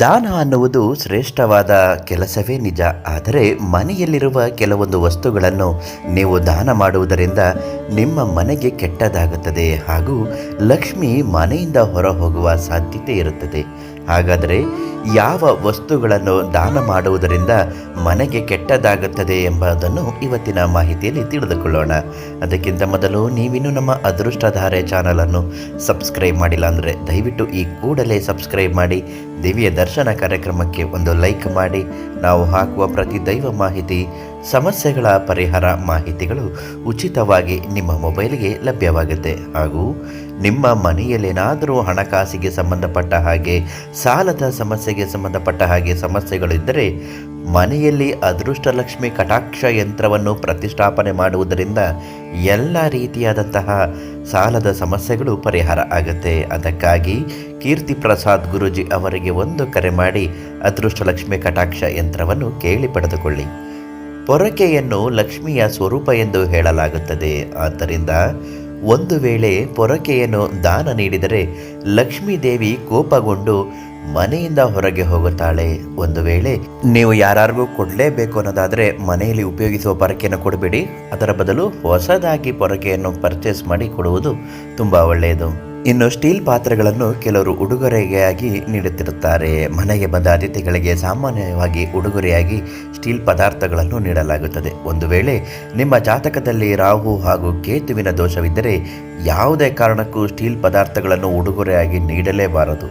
ದಾನ ಅನ್ನುವುದು ಶ್ರೇಷ್ಠವಾದ ಕೆಲಸವೇ ನಿಜ. ಆದರೆ ಮನೆಯಲ್ಲಿರುವ ಕೆಲವೊಂದು ವಸ್ತುಗಳನ್ನು ನೀವು ದಾನ ಮಾಡುವುದರಿಂದ ನಿಮ್ಮ ಮನೆಗೆ ಕೆಟ್ಟದಾಗುತ್ತದೆ ಹಾಗೂ ಲಕ್ಷ್ಮಿ ಮನೆಯಿಂದ ಹೊರ ಹೋಗುವ ಸಾಧ್ಯತೆ ಇರುತ್ತದೆ. ಹಾಗಾದರೆ ಯಾವ ವಸ್ತುಗಳನ್ನು ದಾನ ಮಾಡುವುದರಿಂದ ಮನೆಗೆ ಕೆಟ್ಟದಾಗುತ್ತದೆ ಎಂಬುದನ್ನು ಇವತ್ತಿನ ಮಾಹಿತಿಯಲ್ಲಿ ತಿಳಿದುಕೊಳ್ಳೋಣ. ಅದಕ್ಕಿಂತ ಮೊದಲು ನೀವಿನ್ನೂ ನಮ್ಮ ಅದೃಷ್ಟಧಾರೆ ಚಾನಲನ್ನು ಸಬ್ಸ್ಕ್ರೈಬ್ ಮಾಡಿಲ್ಲ ಅಂದರೆ ದಯವಿಟ್ಟು ಈ ಕೂಡಲೇ ಸಬ್ಸ್ಕ್ರೈಬ್ ಮಾಡಿ, ದಿವ್ಯ ದರ್ಶನ ಕಾರ್ಯಕ್ರಮಕ್ಕೆ ಒಂದು ಲೈಕ್ ಮಾಡಿ, ನಾವು ಹಾಕುವ ಪ್ರತಿ ದೈವ ಮಾಹಿತಿ, ಸಮಸ್ಯೆಗಳ ಪರಿಹಾರ ಮಾಹಿತಿಗಳು ಉಚಿತವಾಗಿ ನಿಮ್ಮ ಮೊಬೈಲ್ಗೆ ಲಭ್ಯವಾಗುತ್ತೆ. ಹಾಗೂ ನಿಮ್ಮ ಮನೆಯಲ್ಲೇನಾದರೂ ಹಣಕಾಸಿಗೆ ಸಂಬಂಧಪಟ್ಟ ಹಾಗೆ, ಸಾಲದ ಸಮಸ್ಯೆಗೆ ಸಂಬಂಧಪಟ್ಟ ಹಾಗೆ ಸಮಸ್ಯೆಗಳಿದ್ದರೆ, ಮನೆಯಲ್ಲಿ ಅದೃಷ್ಟಲಕ್ಷ್ಮಿ ಕಟಾಕ್ಷ ಯಂತ್ರವನ್ನು ಪ್ರತಿಷ್ಠಾಪನೆ ಮಾಡುವುದರಿಂದ ಎಲ್ಲ ರೀತಿಯಾದಂತಹ ಸಾಲದ ಸಮಸ್ಯೆಗಳು ಪರಿಹಾರ ಆಗುತ್ತೆ. ಅದಕ್ಕಾಗಿ ಕೀರ್ತಿ ಪ್ರಸಾದ್ ಗುರುಜಿ ಅವರಿಗೆ ಒಂದು ಕರೆ ಮಾಡಿ ಅದೃಷ್ಟಲಕ್ಷ್ಮಿ ಕಟಾಕ್ಷ ಯಂತ್ರವನ್ನು ಕೇಳಿ ಪಡೆದುಕೊಳ್ಳಿ. ಪೊರಕೆಯನ್ನು ಲಕ್ಷ್ಮಿಯ ಸ್ವರೂಪ ಎಂದು ಹೇಳಲಾಗುತ್ತದೆ. ಆದ್ದರಿಂದ ಒಂದು ವೇಳೆ ಪೊರಕೆಯನ್ನು ದಾನ ನೀಡಿದರೆ ಲಕ್ಷ್ಮೀ ದೇವಿ ಕೋಪಗೊಂಡು ಮನೆಯಿಂದ ಹೊರಗೆ ಹೋಗುತ್ತಾಳೆ. ಒಂದು ವೇಳೆ ನೀವು ಯಾರಿಗೂ ಕೊಡಲೇಬೇಕು ಅನ್ನೋದಾದರೆ ಮನೆಯಲ್ಲಿ ಉಪಯೋಗಿಸುವ ಪೊರಕೆಯನ್ನು ಕೊಡಬೇಡಿ. ಅದರ ಬದಲು ಹೊಸದಾಗಿ ಪೊರಕೆಯನ್ನು ಪರ್ಚೇಸ್ ಮಾಡಿ ಕೊಡುವುದು ತುಂಬ ಒಳ್ಳೆಯದು. ಇನ್ನು ಸ್ಟೀಲ್ ಪಾತ್ರೆಗಳನ್ನು ಕೆಲವರು ಉಡುಗೊರೆಯಾಗಿ ನೀಡುತ್ತಿರುತ್ತಾರೆ. ಮನೆಗೆ ಬಂದ ಅತಿಥಿಗಳಿಗೆ ಸಾಮಾನ್ಯವಾಗಿ ಉಡುಗೊರೆಯಾಗಿ ಸ್ಟೀಲ್ ಪದಾರ್ಥಗಳನ್ನು ನೀಡಲಾಗುತ್ತದೆ. ಒಂದು ವೇಳೆ ನಿಮ್ಮ ಜಾತಕದಲ್ಲಿ ರಾಹು ಹಾಗೂ ಕೇತುವಿನ ದೋಷವಿದ್ದರೆ ಯಾವುದೇ ಕಾರಣಕ್ಕೂ ಸ್ಟೀಲ್ ಪದಾರ್ಥಗಳನ್ನು ಉಡುಗೊರೆಯಾಗಿ ನೀಡಲೇಬಾರದು.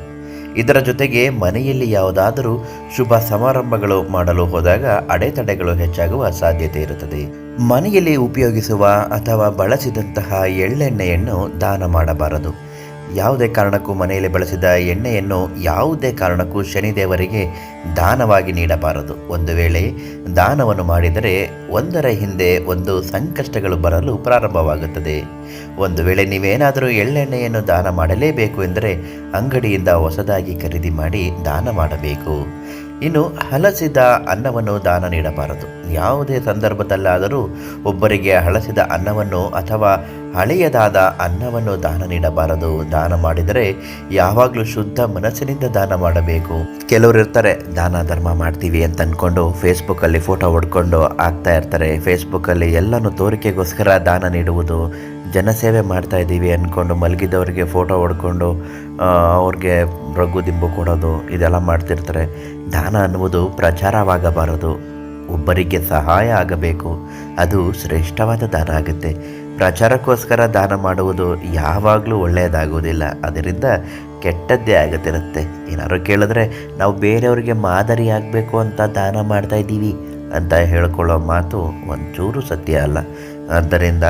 ಇದರ ಜೊತೆಗೆ ಮನೆಯಲ್ಲಿ ಯಾವುದಾದರೂ ಶುಭ ಸಮಾರಂಭಗಳು ಮಾಡಲು ಹೋದಾಗ ಅಡೆತಡೆಗಳು ಹೆಚ್ಚಾಗುವ ಸಾಧ್ಯತೆ ಇರುತ್ತದೆ. ಮನೆಯಲ್ಲಿ ಉಪಯೋಗಿಸುವ ಅಥವಾ ಬಳಸಿದಂತಹ ಎಳ್ಳೆಣ್ಣೆಯನ್ನು ದಾನ ಮಾಡಬಾರದು. ಯಾವುದೇ ಕಾರಣಕ್ಕೂ ಮನೆಯಲ್ಲಿ ಬಳಸಿದ ಎಣ್ಣೆಯನ್ನು ಯಾವುದೇ ಕಾರಣಕ್ಕೂ ಶನಿದೇವರಿಗೆ ದಾನವಾಗಿ ನೀಡಬಾರದು. ಒಂದು ವೇಳೆ ದಾನವನ್ನು ಮಾಡಿದರೆ ಒಂದರ ಹಿಂದೆ ಒಂದು ಸಂಕಷ್ಟಗಳು ಬರಲು ಪ್ರಾರಂಭವಾಗುತ್ತದೆ. ಒಂದು ವೇಳೆ ನೀವೇನಾದರೂ ಎಳ್ಳೆಣ್ಣೆಯನ್ನು ದಾನ ಮಾಡಲೇಬೇಕು ಎಂದರೆ ಅಂಗಡಿಯಿಂದ ಹೊಸದಾಗಿ ಖರೀದಿ ಮಾಡಿ ದಾನ ಮಾಡಬೇಕು. ಇನ್ನು ಹಲಸಿದ ಅನ್ನವನ್ನು ದಾನ ನೀಡಬಾರದು. ಯಾವುದೇ ಸಂದರ್ಭದಲ್ಲಾದರೂ ಒಬ್ಬರಿಗೆ ಹಳಸಿದ ಅನ್ನವನ್ನು ಅಥವಾ ಹಳೆಯದಾದ ಅನ್ನವನ್ನು ದಾನ ನೀಡಬಾರದು. ದಾನ ಮಾಡಿದರೆ ಯಾವಾಗಲೂ ಶುದ್ಧ ಮನಸ್ಸಿನಿಂದ ದಾನ ಮಾಡಬೇಕು. ಕೆಲವರು ಇರ್ತಾರೆ, ದಾನ ಧರ್ಮ ಮಾಡ್ತೀವಿ ಅಂತ ಅಂದ್ಕೊಂಡು ಫೇಸ್ಬುಕ್ಕಲ್ಲಿ ಫೋಟೋ ಹೊಡ್ಕೊಂಡು ಆಗ್ತಾ ಇರ್ತಾರೆ. ಫೇಸ್ಬುಕ್ಕಲ್ಲಿ ಎಲ್ಲನೂ ತೋರಿಕೆಗೋಸ್ಕರ ದಾನ ನೀಡುವುದು, ಜನಸೇವೆ ಮಾಡ್ತಾ ಇದ್ದೀವಿ ಅಂದ್ಕೊಂಡು ಮಲಗಿದವರಿಗೆ ಫೋಟೋ ಹೊಡ್ಕೊಂಡು ಅವ್ರಿಗೆ ರಘು ದಿಂಬು ಕೊಡೋದು, ಇದೆಲ್ಲ ಮಾಡ್ತಿರ್ತಾರೆ. ದಾನ ಅನ್ನುವುದು ಪ್ರಚಾರವಾಗಬಾರದು. ಒಬ್ಬರಿಗೆ ಸಹಾಯ ಆಗಬೇಕು. ಅದು ಶ್ರೇಷ್ಠವಾದ ದಾನ ಆಗುತ್ತೆ. ಪ್ರಚಾರಕ್ಕೋಸ್ಕರ ದಾನ ಮಾಡುವುದು ಯಾವಾಗಲೂ ಒಳ್ಳೆಯದಾಗುವುದಿಲ್ಲ. ಅದರಿಂದ ಕೆಟ್ಟದ್ದೇ ಆಗುತ್ತಿರುತ್ತೆ ಏನಾದ್ರು ಕೇಳಿದ್ರೆ ನಾವು ಬೇರೆಯವರಿಗೆ ಮಾದರಿ ಆಗಬೇಕು ಅಂತ ದಾನ ಮಾಡ್ತಾ ಇದ್ದೀವಿ ಅಂತ ಹೇಳ್ಕೊಳ್ಳೋ ಮಾತು ಒಂಚೂರು ಸತ್ಯ ಅಲ್ಲ. ಆದ್ದರಿಂದ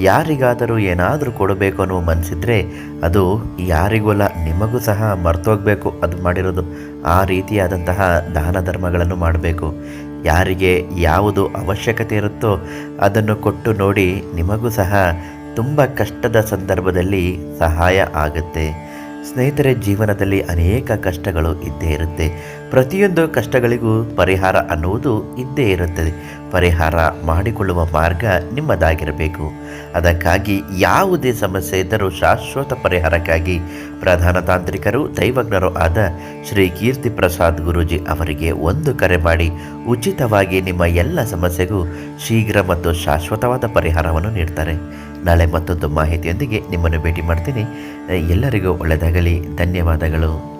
ಯಾರಿಗಾದರೂ ಏನಾದರೂ ಕೊಡಬೇಕು ಅನ್ನೋ ಮನಸ್ಸಿದ್ರೆ ಅದು ಯಾರಿಗೂ ಅಲ್ಲ, ನಿಮಗೂ ಸಹ ಮರ್ತೋಗ್ಬೇಕು. ಅದು ಮಾಡಿರೋದು ಆ ರೀತಿಯಾದಂತಹ ದಾನ ಧರ್ಮಗಳನ್ನು ಮಾಡಬೇಕು. ಯಾರಿಗೆ ಯಾವುದು ಅವಶ್ಯಕತೆ ಇರುತ್ತೋ ಅದನ್ನು ಕೊಟ್ಟು ನೋಡಿ ನಿಮಗೂ ಸಹ ತುಂಬ ಕಷ್ಟದ ಸಂದರ್ಭದಲ್ಲಿ ಸಹಾಯ ಆಗುತ್ತೆ. ಸ್ನೇಹಿತರೆ, ಜೀವನದಲ್ಲಿ ಅನೇಕ ಕಷ್ಟಗಳು ಇದ್ದೇ ಇರುತ್ತೆ. ಪ್ರತಿಯೊಂದು ಕಷ್ಟಗಳಿಗೂ ಪರಿಹಾರ ಅನ್ನುವುದು ಇದ್ದೇ ಇರುತ್ತದೆ. ಪರಿಹಾರ ಮಾಡಿಕೊಳ್ಳುವ ಮಾರ್ಗ ನಿಮ್ಮದಾಗಿರಬೇಕು. ಅದಕ್ಕಾಗಿ ಯಾವುದೇ ಸಮಸ್ಯೆ ಇದ್ದರೂ ಶಾಶ್ವತ ಪರಿಹಾರಕ್ಕಾಗಿ ಪ್ರಧಾನ ತಾಂತ್ರಿಕರು, ದೈವಜ್ಞರು ಆದ ಶ್ರೀ ಕೀರ್ತಿ ಪ್ರಸಾದ್ ಗುರೂಜಿ ಅವರಿಗೆ ಒಂದು ಕರೆ ಮಾಡಿ, ಉಚಿತವಾಗಿ ನಿಮ್ಮ ಎಲ್ಲ ಸಮಸ್ಯೆಗೂ ಶೀಘ್ರ ಮತ್ತು ಶಾಶ್ವತವಾದ ಪರಿಹಾರವನ್ನು ನೀಡ್ತಾರೆ. ನಾಳೆ ಮತ್ತೊಂದು ಮಾಹಿತಿಯೊಂದಿಗೆ ನಿಮ್ಮನ್ನು ಭೇಟಿ ಮಾಡ್ತೀನಿ. ಎಲ್ಲರಿಗೂ ಒಳ್ಳೆಯದಾಗಲಿ. ಧನ್ಯವಾದಗಳು.